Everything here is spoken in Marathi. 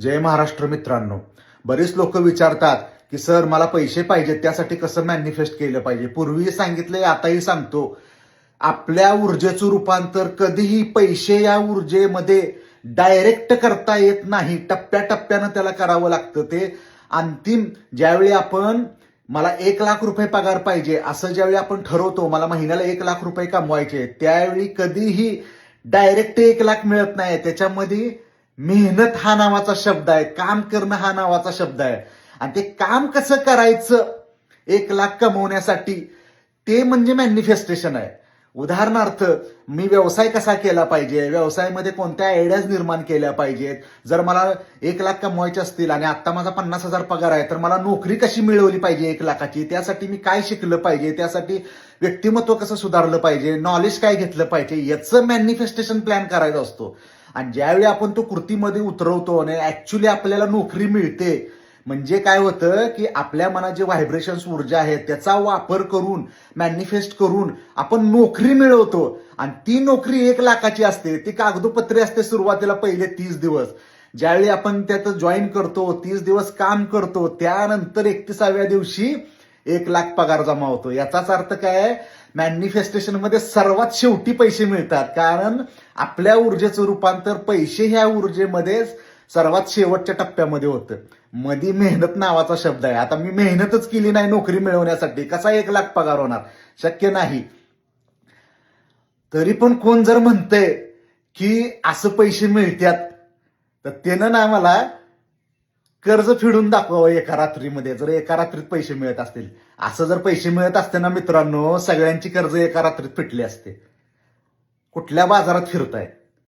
जय महाराष्ट्र मित्रांनो. बरेच लोक विचारतात की सर मला पैसे पाहिजेत त्यासाठी कसं मॅनिफेस्ट केलं पाहिजे? पूर्वी सांगितलंय आताही सांगतो. आपल्या ऊर्जेचं रूपांतर कधीही पैसे या ऊर्जेमध्ये डायरेक्ट करता येत नाही. टप्प्याटप्प्यानं त्याला करावं लागतं ते. अंतिम ज्यावेळी आपण मला एक लाख रुपये पगार पाहिजे असं ज्यावेळी आपण ठरवतो मला महिन्याला एक लाख रुपये कमवायचे त्यावेळी कधीही डायरेक्ट एक लाख मिळत नाही. त्याच्यामध्ये मेहनत हा नावाचा शब्द आहे काम करणं हा नावाचा शब्द आहे. आणि ते काम कसं करायचं एक लाख कमवण्यासाठी ते म्हणजे मॅनिफेस्टेशन आहे. उदाहरणार्थ मी व्यवसाय कसा केला पाहिजे व्यवसायामध्ये कोणत्या आयडियाज निर्माण केल्या पाहिजेत? जर मला एक लाख कमवायचे असतील आणि आता माझा पन्नास हजार पगार आहे तर मला नोकरी कशी मिळवली पाहिजे एक लाखाची? त्यासाठी मी काय शिकलं पाहिजे? त्यासाठी व्यक्तिमत्व कसं सुधारलं पाहिजे? नॉलेज काय घेतलं पाहिजे? याचं मॅनिफेस्टेशन प्लॅन करायचा असतो. आणि ज्यावेळी आपण तो कृतीमध्ये उतरवतो आणि ऍक्च्युली आपल्याला नोकरी मिळते म्हणजे काय होतं की आपल्या मनात जे व्हायब्रेशन्स ऊर्जा आहेत त्याचा वापर करून मॅनिफेस्ट करून आपण नोकरी मिळवतो. आणि ती नोकरी एक लाखाची असते ती कागदोपत्री असते सुरुवातीला पहिले तीस दिवस. ज्यावेळी आपण त्यात जॉईन करतो तीस दिवस काम करतो त्यानंतर एकतीसाव्या दिवशी एक लाख पगार जमा होतो. याचाच अर्थ काय मॅनिफेस्टेशनमध्ये सर्वात शेवटी पैसे मिळतात. कारण आपल्या ऊर्जेचं रूपांतर पैसे ह्या ऊर्जेमध्ये सर्वात शेवटच्या टप्प्यामध्ये होतं. मधी मेहनत नावाचा शब्द आहे. आता मी मेहनतच केली नाही नोकरी मिळवण्यासाठी. कसा एक लाख पगार होणार? शक्य नाही. तरी पण कोण जर म्हणतंय की असं पैसे मिळतात तर त्यानं ना मला कर्ज फेडून दाखवावं एका रात्रीमध्ये. जर एका रात्रीत पैसे मिळत असतील. असं जर पैसे मिळत असते ना मित्रांनो सगळ्यांची कर्ज एका रात्रीत फिटली असते. कुठल्या बाजारात फिरताय?